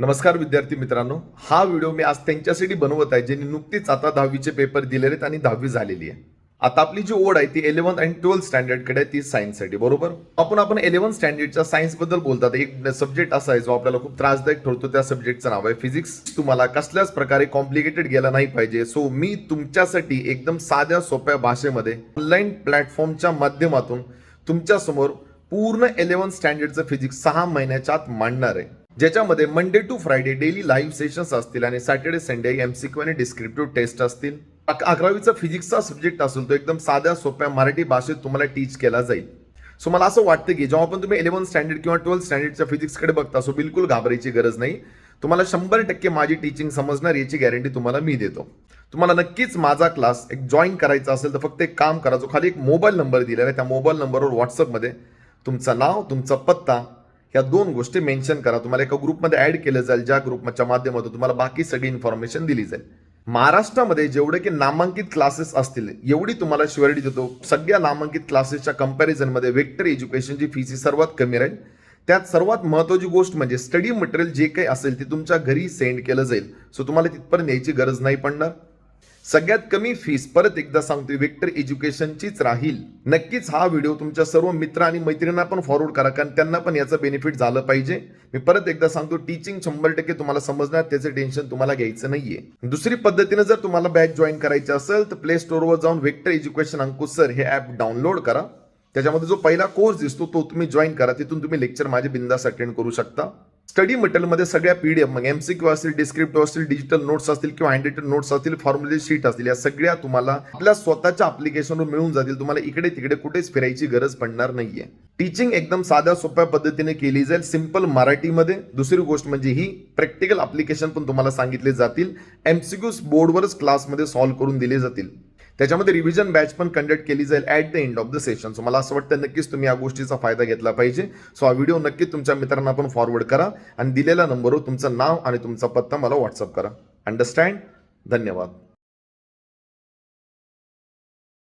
नमस्कार विद्यार्थी मित्रांनो. हा व्हिडिओ मी आज त्यांच्यासाठी बनवत आहे ज्यांनी नुकतीच आता दहावीचे पेपर दिलेले आहेत आणि दहावी झालेली आहे. आता आपली जी ओढ आहे ती इलेव्हन्थ आणि ट्वेल्थ स्टँडर्डकडे आहे ती सायन्ससाठी बरोबर? आपण आपण इलेव्हन्थ स्टँडर्डच्या सायन्सबद्दल बोलतात. एक सब्जेक्ट असा आहे जो आपल्याला खूप त्रासदायक ठरतो. त्या सब्जेक्टचं नाव आहे फिजिक्स तुम्हाला कसल्याच प्रकारे कॉम्प्लिकेटेड गेला नाही पाहिजे. सो मी तुमच्यासाठी एकदम साध्या सोप्या भाषेमध्ये ऑनलाईन प्लॅटफॉर्मच्या माध्यमातून तुमच्यासमोर पूर्ण इलेव्हन्थ स्टँडर्डचं फिजिक्स सहा महिन्याच्या आत मांडणार आहे. ज्याच्यामध्ये Monday to Friday daily live sessions असतील आणि सॅटर्डे संडे एमसीक्यू आणि डिस्क्रिप्टिव्ह टेस्ट असतील. अकरावीचा फिजिक्सचा सब्जेक्ट असेल तो एकदम साध्या सोप्या मराठी भाषेत तुम्हाला टीच केला जाईल. सो मला असं वाटतं की जेव्हा पण तुम्ही इलेव्हन्थ स्टँडर्ड किंवा ट्वेल्थ स्टँडर्डच्या फिजिक्सकडे बघता सो बिलकुल घाबरायची गरज नाही. तुम्हाला शंभर टक्के माझी टीचिंग समजणार याची गॅरंटी तुम्हाला मी देतो. तुम्हाला नक्कीच माझा क्लास एक जॉईन करायचा असेल तर फक्त एक काम करा जो खाली एक मोबाईल नंबर दिलेला आहे त्या मोबाईल नंबरवर व्हॉट्सअपमध्ये तुमचं नाव तुमचा पत्ता ह्या दोन गोष्टी मेन्शन करा. तुम्हाला एका ग्रुपमध्ये ऍड केलं जाईल ज्या ग्रुपच्या माध्यमातून तुम्हाला बाकी सगळी इन्फॉर्मेशन दिली जाईल. महाराष्ट्रामध्ये जेवढे की नामांकित क्लासेस असतील एवढी तुम्हाला श्युअरिटी देतो. सगळ्या नामांकित क्लासेसच्या कम्पॅरिझनमध्ये व्हेक्टर एज्युकेशनची फीस ही सर्वात कमी राहील. त्यात सर्वात महत्वाची गोष्ट म्हणजे स्टडी मटेरियल जे काही असेल ते तुमच्या घरी सेंड केलं जाईल. सो तुम्हाला तिथपर्यंत यायची गरज नाही पडणार. सगळ्यात कमी फीस परत एकदा सांगतोय व्हेक्टर एज्युकेशनचीच राहील. नक्कीच हा व्हिडिओ तुमच्या सर्व मित्र आणि मैत्रिणींना पण फॉरवर्ड करा कारण त्यांना पण याचं बेनिफिट झालं पाहिजे. मी परत एकदा सांगतो टीचिंग शंभर टक्के तुम्हाला समजणार त्याचं टेन्शन तुम्हाला घ्यायचं नाहीये. दुसरी पद्धतीने जर तुम्हाला बॅच जॉईन करायची असेल तर प्ले स्टोअरवर जाऊन व्हेक्टर एज्युकेशन अंकुश सर हे ॲप डाउनलोड करा. त्याच्यामध्ये जो पहिला कोर्स दिसतो तो तुम्ही जॉईन करा. तिथून तुम्ही लेक्चर माझे बिंदास अटेंड करू शकता. स्टडी मटेरियलमध्ये सगळ्या पीडीएफ मग एमसीक्यू असतील डिस्क्रिप्टिव्ह असतील डिजिटल नोट्स असतील किंवा हँडरिटन नोट्स असतील फॉर्म्युले शीट असतील या सगळ्या तुम्हाला आपल्या स्वतःच्या अप्लिकेशनवर मिळून जातील. तुम्हाला इकडे तिकडे कुठेच फिरायची गरज पडणार नाहीये. टीचिंग एकदम साध्या सोप्या पद्धतीने केली जाईल सिंपल मराठीमध्ये. दुसरी गोष्ट म्हणजे ही प्रॅक्टिकल अप्लिकेशन पण तुम्हाला सांगितले जातील. एमसीक्यूज बोर्डवरच क्लासमध्ये सॉल्व्ह करून दिले जातील. त्याच्यामध्ये रिव्हिजन बॅच पण कंडक्ट केली जाईल at the end of the session so मला असं वाटतं नक्कीच तुम्ही या गोष्टीचा फायदा घेतला पाहिजे. सो हा व्हिडिओ नक्की तुमच्या मित्रांना पण फॉरवर्ड करा आणि दिलेल्या नंबरवर तुमचं नाव आणि तुमचा पत्ता मला व्हॉट्सअप करा. अंडरस्टँड धन्यवाद.